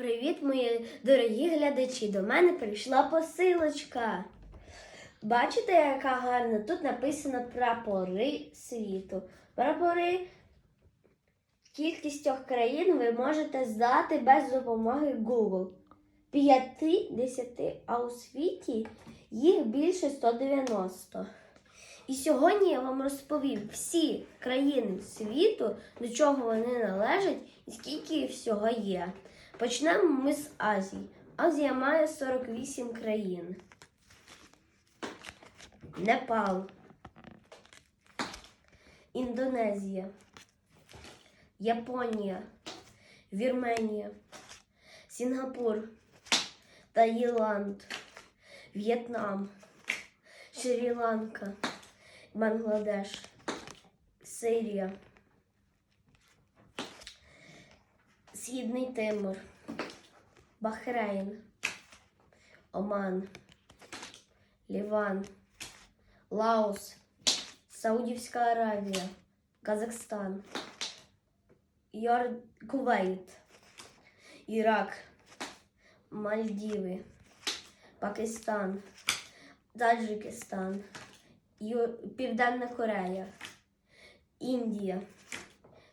Привіт, мої дорогі глядачі! До мене прийшла посилочка. Бачите, яка гарна? Тут написано прапори світу. Прапори кількістю країн ви можете здати без допомоги Google. 5-10, а у світі їх більше 190. І сьогодні я вам розповім всі країни світу, до чого вони належать і скільки їх всього є. Почнемо ми з Азії. Азія має 48 країн. Непал, Індонезія, Японія, Вірменія, Сінгапур, Таїланд, В'єтнам, Шрі-Ланка, Бангладеш, Сирія, Східний Тимор, Бахрейн, Оман, Ліван, Лаос, Саудівська Аравія, Казахстан, Йор... Кувейт, Ірак, Мальдіви, Пакистан, Таджикистан, Ю... Південна Корея, Індія,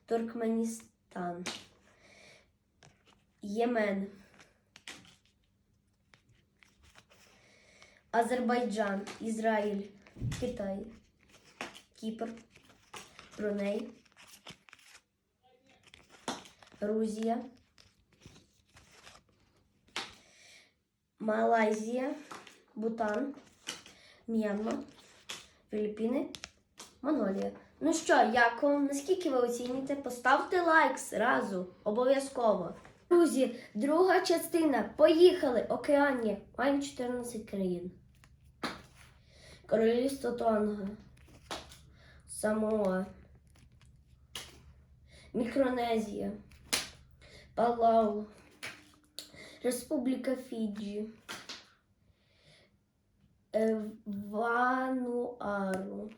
Туркменістан, Ємен, Азербайджан, Ізраїль, Китай, Кіпр, Бруней, Грузія, Малайзія, Бутан, М'янма, Філіппіни, Монголія. Ну що, як вам? Наскільки ви оціните? Поставте лайк зразу, обов'язково. Друзі, друга частина. Поїхали! Океанія. Маємо 14 країн. Королівство Тонга. Самоа. Мікронезія. Палау. Республіка Фіджі. Е, Вануару.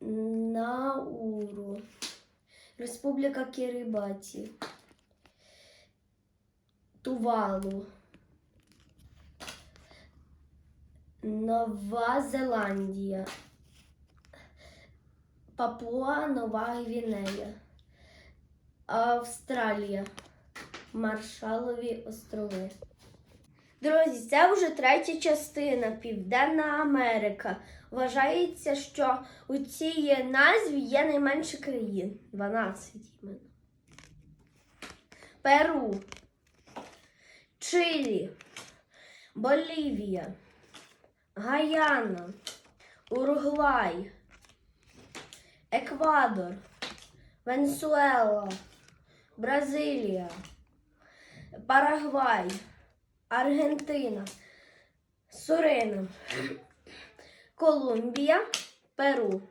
Науру. Республіка Кирибаті. Тувалу. Нова Зеландія. Папуа Нова Гвінея. Австралія. Маршалові острови. Друзі, це вже третя частина Південна Америка. Вважається, що у цій назві є найменше країн. 12 іменно. Перу, Чилі, Болівія, Гаяна, Уругвай, Еквадор, Венесуела, Бразилія, Парагвай, Аргентина, Суринам, Колумбія, Перу.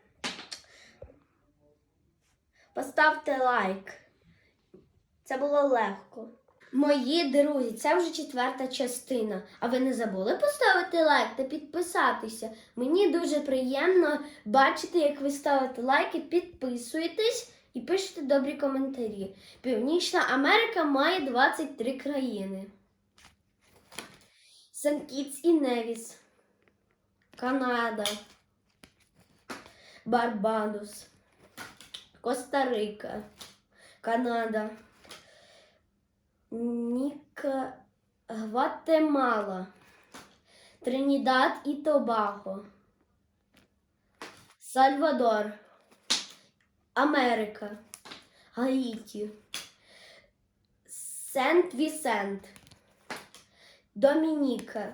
Поставте лайк. Це було легко. Мої друзі, це вже четверта частина. А ви не забули поставити лайк та підписатися? Мені дуже приємно бачити, як ви ставите лайки, підписуєтесь і пишете добрі коментарі. Північна Америка має 23 країни. Сен-Кітс і Невіс, Канада, Барбадос, Коста-Рика, Канада, Ніка, Гватемала, Тринідад і Тобаго, Сальвадор, Америка, Гаїті, Сент-Вісент, Домініка,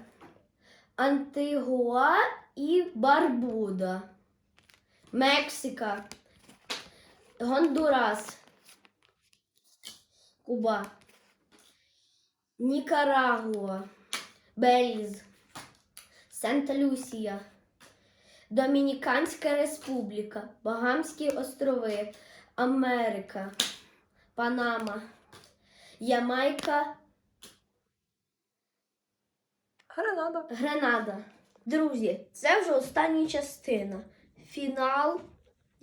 Антигуа і Барбуда, Мексика, Гондурас, Куба, Нікарагуа, Беліз, Санта-Люсія, Домініканська Республіка, Багамські острови, Америка, Панама, Ямайка, Гранада. Гренада. Друзі, це вже остання частина. Фінал,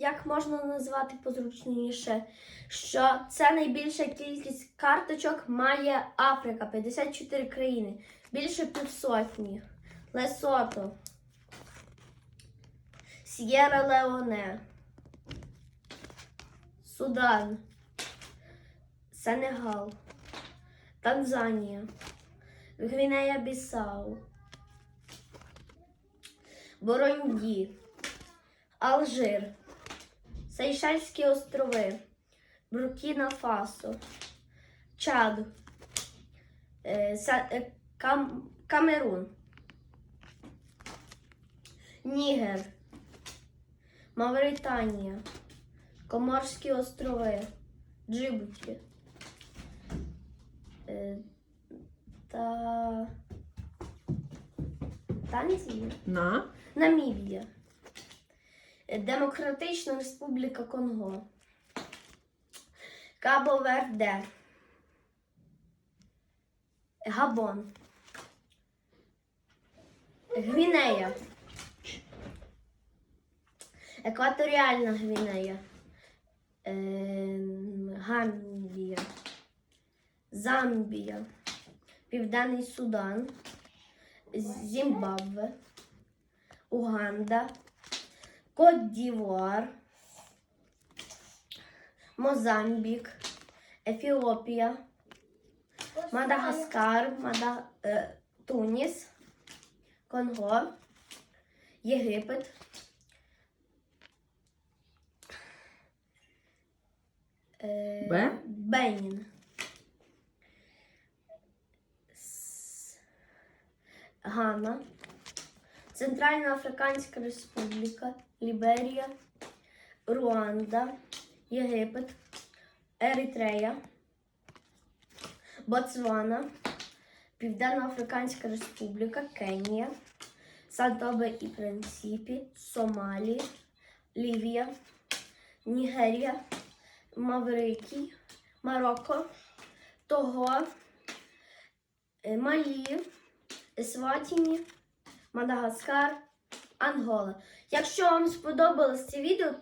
як можна назвати позручніше, що це найбільша кількість карточок має Африка, 54 країни, більше півсотні. Лесото, С'єра Леоне, Судан, Сенегал, Танзанія, Гвінея Бісау, Боронді, Алжир, Сейшельські острови, Буркіна Фасо, Чад, е, е, Кам- Камерун, Нігер, Мавританія, Коморські острови, Джибуті. Е, та Танзія. На. Намібія, Демократична Республіка Конго, Кабо Верде, Габон, Гвінея, Екваторіальна Гвінея, ем, Гамбія, Замбія, Південний Судан, Зімбабве. Уганда, Кот-Дівуар, Мозамбік, Ефіопія, Мадагаскар, Мада... е, Туніс, Конго, Єгипет, е, Б? Бенін. Гана. Центральна Африканська Республіка, Ліберія, Руанда, Єгипет, Еритрея, Ботсвана, Південно-Африканська Республіка, Кенія, Сантобе і Принципі, Сомалі, Лівія, Нігерія, Маврикій, Марокко, Того, е, Малі, Есватіні, Мадагаскар, Ангола. Якщо вам сподобалось це відео,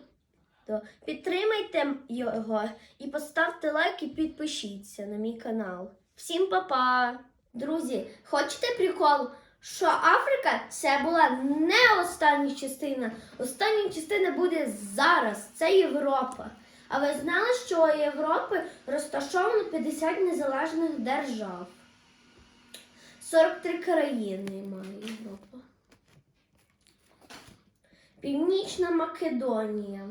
то підтримайте його і поставте лайк і підпишіться на мій канал. Всім па-па! Друзі, хочете прикол? Що Африка це була не остання частина. Остання частина буде зараз. Це Європа. А ви знали, що у Європи розташовано 50 незалежних держав? 43 країни має Європа. Північна Македонія,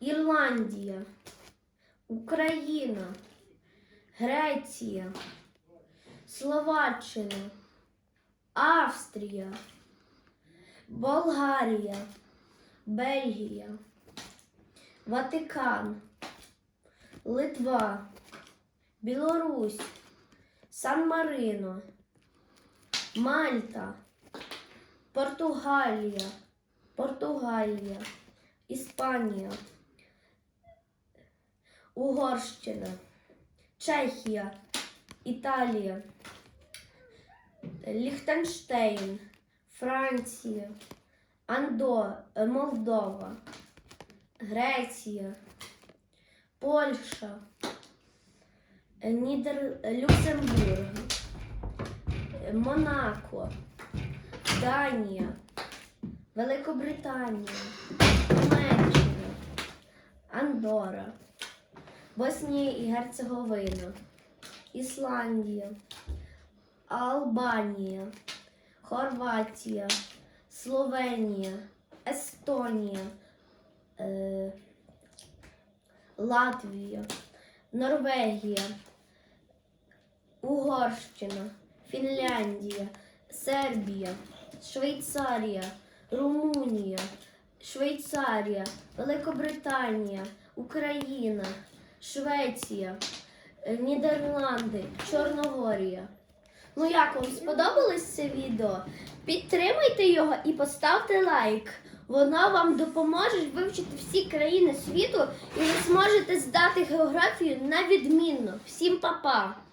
Ірландія, Україна, Греція, Словаччина, Австрія, Болгарія, Бельгія, Ватикан, Литва, Білорусь. Сан-Марино, Мальта, Португалія, Португалія, Іспанія, Угорщина, Чехія, Італія, Ліхтенштейн, Франція, Андо, е, Молдова, Греція, Польща. Нідер... Люксембург, Монако, Данія, Великобританія, Німеччина, Андора, Боснія і Герцеговина, Ісландія, Албанія, Хорватія, Словенія, Естонія, е... Латвія. Норвегія, Угорщина, Фінляндія, Сербія, Швейцарія, Румунія, Швейцарія, Великобританія, Україна, Швеція, е, Нідерланди, Чорногорія. Ну як вам сподобалось це відео? Підтримайте його і поставте лайк. Воно вам допоможе вивчити всі країни світу, і ви зможете здати географію на відмінно. Всім па-па!